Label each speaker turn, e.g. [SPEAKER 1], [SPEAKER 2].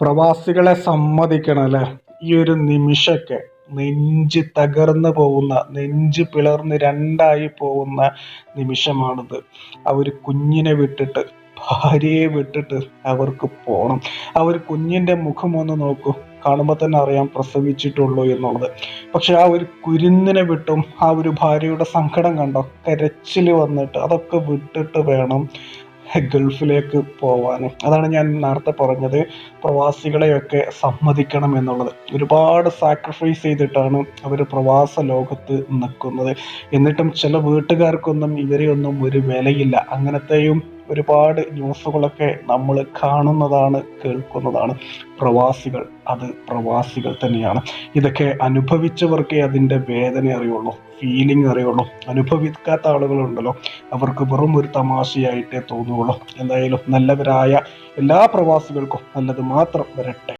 [SPEAKER 1] പ്രവാസികളെ സമ്മതിക്കണം അല്ലേ? ഈ ഒരു നിമിഷമൊക്കെ നെഞ്ച് തകർന്നു പോകുന്ന നെഞ്ച് പിളർന്ന് രണ്ടായി പോകുന്ന നിമിഷമാണിത്. ഒരു കുഞ്ഞിനെ വിട്ടിട്ട് ഭാര്യയെ വിട്ടിട്ട് അവർക്ക് പോകണം ഒരു കുഞ്ഞിന്റെ മുഖം ഒന്ന് നോക്കൂ. കാണുമ്പോൾ തന്നെ അറിയാം പ്രസവിച്ചിട്ടുള്ളൂ എന്നുള്ളത്. പക്ഷെ ആ ഒരു കുരുന്നിനെ വിട്ടും ആ ഒരു ഭാര്യയുടെ സങ്കടം കണ്ടോ? കരച്ചിൽ വന്നിട്ട് അതൊക്കെ വിട്ടിട്ട് വേണം ഗൾഫിലേക്ക് പോവാൻ അതാണ് ഞാൻ നേരത്തെ പറഞ്ഞത്. പ്രവാസികളെയൊക്കെ സമ്മതിക്കണം എന്നുള്ളത്. ഒരുപാട് സാക്രിഫൈസ് ചെയ്തിട്ടാണ് അവർ പ്രവാസ ലോകത്ത് നിൽക്കുന്നത്. എന്നിട്ടും ചില വീട്ടുകാർക്കൊന്നും ഇവരെയൊന്നും ഒരു വിലയില്ല. അങ്ങനത്തെയും ഒരുപാട് ന്യൂസുകളൊക്കെ നമ്മൾ കാണുന്നതാണ് കേൾക്കുന്നതാണ്. പ്രവാസികൾ അത് പ്രവാസികൾ തന്നെയാണ്. ഇതൊക്കെ അനുഭവിച്ചവർക്കേ അതിന്റെ വേദന അറിയുള്ളൂ ഫീലിംഗ് അറിയുള്ളൂ. അനുഭവിക്കാത്ത ആളുകളുണ്ടല്ലോ. അവർക്ക് വെറും ഒരു തമാശയായിട്ടേ തോന്നുകയുള്ളൂ. എന്തായാലും നല്ലവരായ എല്ലാ പ്രവാസികൾക്കും നല്ലത് മാത്രം വരട്ടെ.